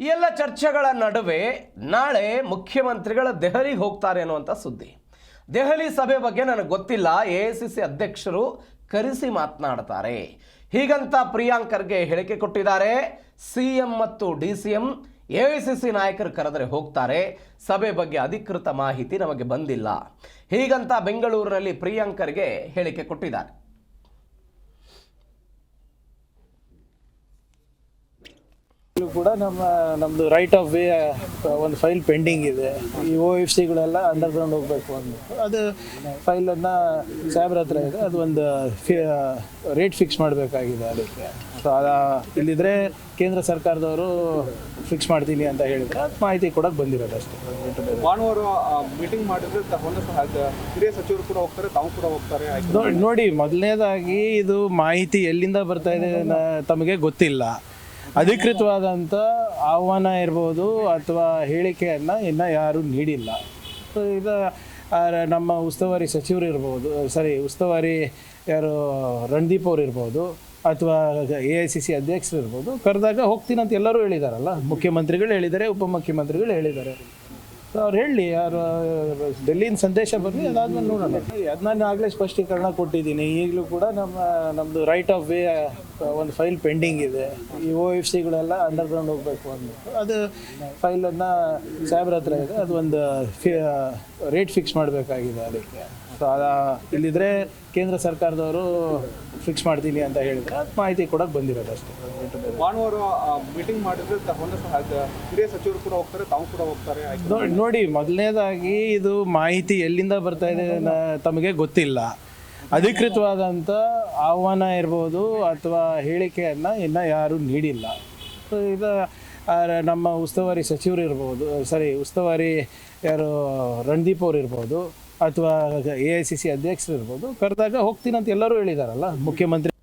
ಈ ಎಲ್ಲ ಚರ್ಚೆಗಳ ನಡುವೆ ನಾಳೆ ಮುಖ್ಯಮಂತ್ರಿಗಳ ದೆಹಲಿಗೆ ಹೋಗ್ತಾರೆ ಅನ್ನುವಂಥ ಸುದ್ದಿ. ದೆಹಲಿ ಸಭೆ ಬಗ್ಗೆ ನನಗೆ ಗೊತ್ತಿಲ್ಲ, ಎ ಅಧ್ಯಕ್ಷರು ಕರೆಸಿ ಮಾತನಾಡ್ತಾರೆ. ಹೀಗಂತ ಪ್ರಿಯಾಂಕರ್ಗೆ ಹೇಳಿಕೆ ಕೊಟ್ಟಿದ್ದಾರೆ. ಸಿ ಎಂ ಮತ್ತು D C M A C ನಾಯಕರು ಕರೆದರೆ ಹೋಗ್ತಾರೆ. ಸಭೆ ಬಗ್ಗೆ ಅಧಿಕೃತ ಮಾಹಿತಿ ನಮಗೆ ಬಂದಿಲ್ಲ. ಹೀಗಂತ ಬೆಂಗಳೂರಿನಲ್ಲಿ ಪ್ರಿಯಾಂಕರ್ಗೆ ಹೇಳಿಕೆ ಕೊಟ್ಟಿದ್ದಾರೆ. ಕೂಡ ನಮ್ಮ ನಮ್ಮದು ರೈಟ್ ಆಫ್ ವೇ ಒಂದು ಫೈಲ್ ಪೆಂಡಿಂಗ್ ಇದೆ. ಈ ಓ ಎಫ್ ಸಿಗಳೆಲ್ಲ ಅಂಡರ್ಗ್ರೌಂಡ್ ಹೋಗಬೇಕು ಅಂದ್ಬಿಟ್ಟು. ಅದು ಫೈಲನ್ನು ಸಾಹೇಬ್ರ ಹತ್ರ ಇದೆ. ಅದು ಒಂದು ರೇಟ್ ಫಿಕ್ಸ್ ಮಾಡಬೇಕಾಗಿದೆ ಅದಕ್ಕೆ. ಸೊ ಅದ ಇಲ್ಲಿದ್ರೆ ಕೇಂದ್ರ ಸರ್ಕಾರದವರು ಫಿಕ್ಸ್ ಮಾಡ್ತೀನಿ ಅಂತ ಹೇಳಿದ್ರೆ ಅದು ಮಾಹಿತಿ ಕೊಡೋಕೆ ಬಂದಿರೋದು ಅಷ್ಟೇ. ಭಾನುವಾರ ಮೀಟಿಂಗ್ ಮಾಡಿದ್ರೆ ಹಿರಿಯ ಸಚಿವರು ಕೂಡ ಹೋಗ್ತಾರೆ ತಾವು ಕೂಡ ಹೋಗ್ತಾರೆ ನೋಡಿ ಮೊದಲನೇದಾಗಿ ಇದು ಮಾಹಿತಿ ಎಲ್ಲಿಂದ ಬರ್ತಾ ಇದೆ ತಮಗೆ ಗೊತ್ತಿಲ್ಲ. ಅಧಿಕೃತವಾದಂಥ ಆಹ್ವಾನ ಇರ್ಬೋದು ಅಥವಾ ಹೇಳಿಕೆಯನ್ನು ಇನ್ನೂ ಯಾರೂ ನೀಡಿಲ್ಲ. ಸೊ ಇದು ನಮ್ಮ ಉಸ್ತುವಾರಿ ಸಚಿವರು ಇರ್ಬೋದು, ಸಾರಿ, ಉಸ್ತುವಾರಿ ಯಾರು, ರಣದೀಪ್ ಅವ್ರು ಇರ್ಬೋದು, ಅಥವಾ ಎ ಐ ಸಿ ಸಿ ಅಧ್ಯಕ್ಷರು ಇರ್ಬೋದು, ಕರೆದಾಗ ಹೋಗ್ತೀನಿ ಅಂತ ಎಲ್ಲರೂ ಹೇಳಿದಾರಲ್ಲ, ಮುಖ್ಯಮಂತ್ರಿಗಳು ಹೇಳಿದ್ದಾರೆ, ಉಪಮುಖ್ಯಮಂತ್ರಿಗಳು ಹೇಳಿದ್ದಾರೆ. ಅವ್ರು ಹೇಳಿ ಯಾರು ಡೆಲ್ಲಿನ ಸಂದೇಶ ಬರಲಿ ಅದಾದ್ಮೇಲೆ ನೋಡೋಣ. ಅದು ನಾನು ಆಗಲೇ ಸ್ಪಷ್ಟೀಕರಣ ಕೊಟ್ಟಿದ್ದೀನಿ. ಈಗಲೂ ಕೂಡ ನಮ್ಮ ನಮ್ಮದು ರೈಟ್ ಆಫ್ ವೇ ಒಂದು ಫೈಲ್ ಪೆಂಡಿಂಗ್ ಇದೆ. ಈ ಓ ಎಫ್ ಸಿಗಳೆಲ್ಲ ಅಂಡರ್ಗ್ರೌಂಡ್ ಹೋಗಬೇಕು ಅಂದ್ಬಿಟ್ಟು. ಅದು ಫೈಲನ್ನು ಸಾಹೇಬ್ರ ಹತ್ರ ಇದೆ. ಅದು ಒಂದು ರೇಟ್ ಫಿಕ್ಸ್ ಮಾಡಬೇಕಾಗಿದೆ ಅದಕ್ಕೆ. ಸೊ ಅದ ಇಲ್ಲಿದ್ರೆ ಕೇಂದ್ರ ಸರ್ಕಾರದವರು ಫಿಕ್ಸ್ ಮಾಡ್ತೀನಿ ಅಂತ ಹೇಳಿದ್ರೆ ಅದು ಮಾಹಿತಿ ಕೊಡೋಕೆ ಬಂದಿರೋದು ಅಷ್ಟೇ. ಭಾನುವಾರ ಮೀಟಿಂಗ್ ಮಾಡಿದ್ರೆ ಒಂದಷ್ಟು ಹಿರಿಯ ಸಚಿವರು ಕೂಡ ಹೋಗ್ತಾರೆ ತಾವು ಕೂಡ ಹೋಗ್ತಾರೆ ನೋಡಿ ಮೊದಲನೇದಾಗಿ ಇದು ಮಾಹಿತಿ ಎಲ್ಲಿಂದ ಬರ್ತಾ ಇದೆ ತಮಗೆ ಗೊತ್ತಿಲ್ಲ. ಅಧಿಕೃತವಾದಂಥ ಆಹ್ವಾನ ಇರ್ಬೋದು ಅಥವಾ ಹೇಳಿಕೆಯನ್ನು ಇನ್ನು ಯಾರೂ ನೀಡಿಲ್ಲ. ಸೊ ಇದು ನಮ್ಮ ಉಸ್ತುವಾರಿ ಸಚಿವರು ಇರ್ಬೋದು ಸಾರಿ ಉಸ್ತುವಾರಿ ಯಾರು ರಣದೀಪ್ ಅವ್ರು ಇರ್ಬೋದು ಅಥವಾ ಎ ಐ ಸಿ ಸಿ ಅಧ್ಯಕ್ಷರು ಇರ್ಬೋದು ಕರೆದಾಗ ಹೋಗ್ತೀನಿ ಅಂತ ಎಲ್ಲರೂ ಹೇಳಿದಾರಲ್ಲ ಮುಖ್ಯಮಂತ್ರಿ